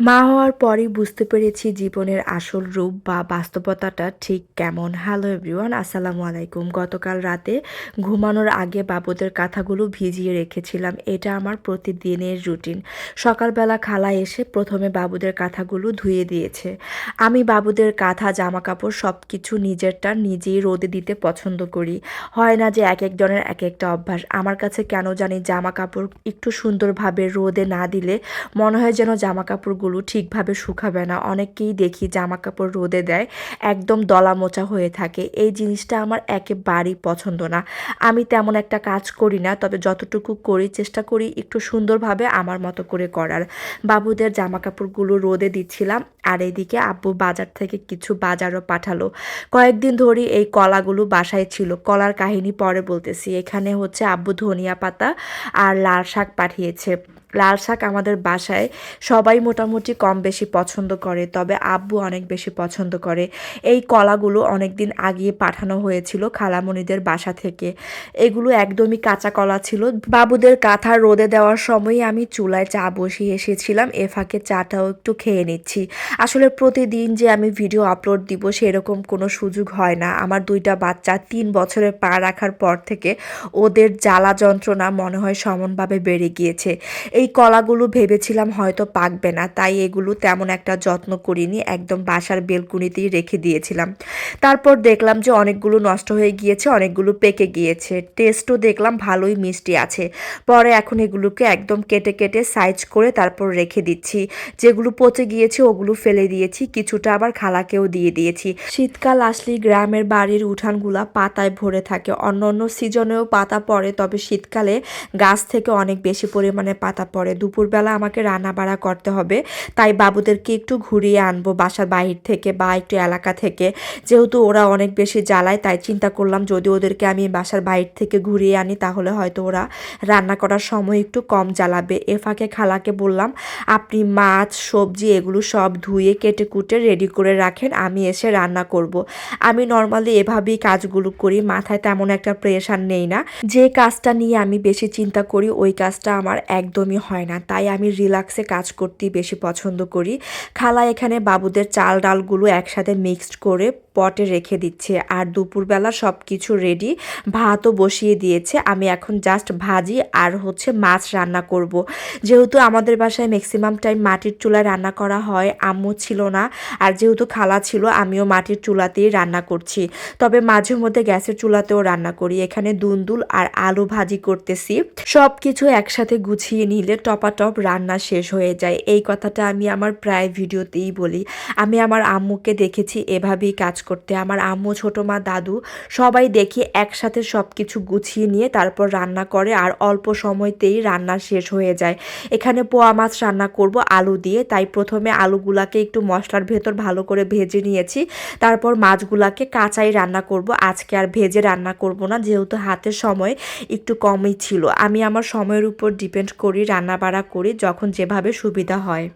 মা হওয়ার পরই বুঝতে পেরেছি জীবনের আসল রূপ বা বাস্তবতাটা ঠিক কেমন। হ্যালো এভরিওয়ান আসসালামু আলাইকুম। গতকাল রাতে ঘুমানোর আগে বাবুদের কাঁথাগুলো ভিজিয়ে রেখেছিলাম। এটা আমার প্রতিদিনের রুটিন। সকালবেলা খালা এসে প্রথমে বাবুদের কাঁথাগুলো ধুয়ে দিয়েছে। আমি বাবুদের কাঁথা জামা কাপড় সব কিছু নিজেরটা নিজেই রোদে দিতে পছন্দ করি। হয় না যে এক একজনের এক একটা অভ্যাস। আমার কাছে কেন জানি জামা কাপড় একটু সুন্দরভাবে রোদে না দিলে মনে হয় যেন জামা কাপড়গুলো ঠিকভাবে শুকাবে না। অনেককেই দেখি জামা কাপড় রোদে দেয়, একদম দলা মোচা হয়ে থাকে। এই জিনিসটা আমার একেবারেই পছন্দ না। আমি তেমন একটা কাজ করি না, তবে যতটুকু করি, চেষ্টা করি একটু সুন্দরভাবে আমার মতো করে করার। বাবুদের জামা কাপড়গুলো রোদে দিচ্ছিলাম, আর এদিকে আব্বু বাজার থেকে কিছু বাজারও পাঠালো। কয়েকদিন ধরে এই কলাগুলো বাসায় ছিল। কলার কাহিনী পরে বলতেছি। এখানে হচ্ছে আব্বু ধনিয়া পাতা আর লাল শাক পাঠিয়েছে। লাল শাক আমাদের বাসায় সবাই মোটামুটি কম বেশি পছন্দ করে, তবে আব্বু অনেক বেশি পছন্দ করে। এই কলাগুলো অনেক দিন আগিয়ে পাঠানো হয়েছিল খালামণিদের বাসা থেকে। এগুলো একদমই কাঁচা কলা ছিল। বাবুদের কাঁথা রোদে দেওয়ার সময় আমি চুলায় চা বসিয়ে এসেছিলাম এ ফাঁকে চাটাও একটু খেয়ে নিচ্ছি। আসলে প্রতিদিন যে আমি ভিডিও আপলোড দিব সেরকম কোনো সুযোগ হয় না। আমার দুইটা বাচ্চা তিন বছরের পা রাখার পর থেকে ওদের জ্বালা যন্ত্রণা মনে হয় সমানভাবে বেড়ে গিয়েছে। এই কলাগুলো ভেবেছিলাম হয়তো পাকবে না, তাই এগুলো তেমন একটা যত্ন করিনি, একদম বাসার বেলকুনিতেই রেখে দিয়েছিলাম। তারপর দেখলাম যে অনেকগুলো নষ্ট হয়ে গিয়েছে, অনেকগুলো পেকে গিয়েছে। টেস্টও দেখলাম ভালোই মিষ্টি আছে। পরে এখন এগুলোকে একদম কেটে কেটে সাইজ করে তারপর রেখে দিচ্ছি। যেগুলো পচে গিয়েছে ওগুলো ফেলে দিয়েছি, কিছুটা আবার খালাকেও দিয়ে দিয়েছি। শীতকাল আসলেই গ্রামের বাড়ির উঠানগুলা পাতায় ভরে থাকে। অন্য অন্য সিজনেও পাতা পড়ে, তবে শীতকালে গাছ থেকে অনেক বেশি পরিমাণে পাতা পড়ে দুপুরবেলা আমাকে রান্না বাড়া করতে হবে। তাই বাবুদেরকে একটু ঘুরিয়ে আনব বাসার বাহির থেকে বা একটু এলাকা থেকে। যেহেতু ওরা অনেক বেশি জ্বালায়, তাই চিন্তা করলাম যদি ওদেরকে আমি বাসার বাহির থেকে ঘুরিয়ে আনি, তাহলে হয়তো ওরা রান্না করার সময় একটু কম জ্বালাবে। এ ফাঁকে খালাকে বললাম, আপনি মাছ, সবজি এগুলো সব ধুয়ে কেটে কুটে রেডি করে রাখেন, আমি এসে রান্না করব। আমি নর্মালি এভাবেই কাজগুলো করি, মাথায় তেমন একটা প্রেশার নেই না। যে কাজটা নিয়ে আমি বেশি চিন্তা করি, ওই কাজটা আমার একদমই হয় না। তাই আমি রিল্যাক্সে কাজ করতেই বেশি পছন্দ করি। খালা এখানে বাবুদের চাল ডালগুলো একসাথে মিক্সড করে পটে রেখে দিচ্ছে। আর দুপুরবেলা সব কিছু রেডি ভাতও বসিয়ে দিয়েছে। আমি এখন জাস্ট ভাজি আর হচ্ছে মাছ রান্না করব। যেহেতু আমাদের বাসায় ম্যাক্সিমাম টাইম মাটির চুলায় রান্না করা হয়, আম্মু ছিল না। আর যেহেতু খালা ছিল, আমিও মাটির চুলাতেই রান্না করছি। তবে মাঝে মধ্যে গ্যাসের চুলাতেও রান্না করি। এখানে দুন্দুল আর আলু ভাজি করতেছি। সব কিছু একসাথে গুছিয়ে নিলে টপাটপ রান্না শেষ হয়ে যায়। এই কথাটা আমি আমার প্রায় ভিডিওতেই বলি। আমি আমার আম্মুকে দেখেছি এভাবেই কাজ করতে। আমার আম্মু, ছোটো মা, দাদু সবাই দেখি একসাথে সব কিছু গুছিয়ে নিয়ে তারপর রান্না করে আর অল্প সময়তেই রান্না শেষ হয়ে যায়। এখানে পোয়া মাছ রান্না করব, আলু দিয়ে। তাই প্রথমে আলুগুলাকে একটু মশলার ভেতর ভালো করে ভেজে নিয়েছি। তারপর মাছগুলাকে কাঁচাই রান্না করব। আজকে আর ভেজে রান্না করব না, যেহেতু হাতের সময় একটু কমই ছিল। আমি আমার সময়ের উপর ডিপেন্ড করি রান্না বাড়া করি যখন যেভাবে সুবিধা হয়।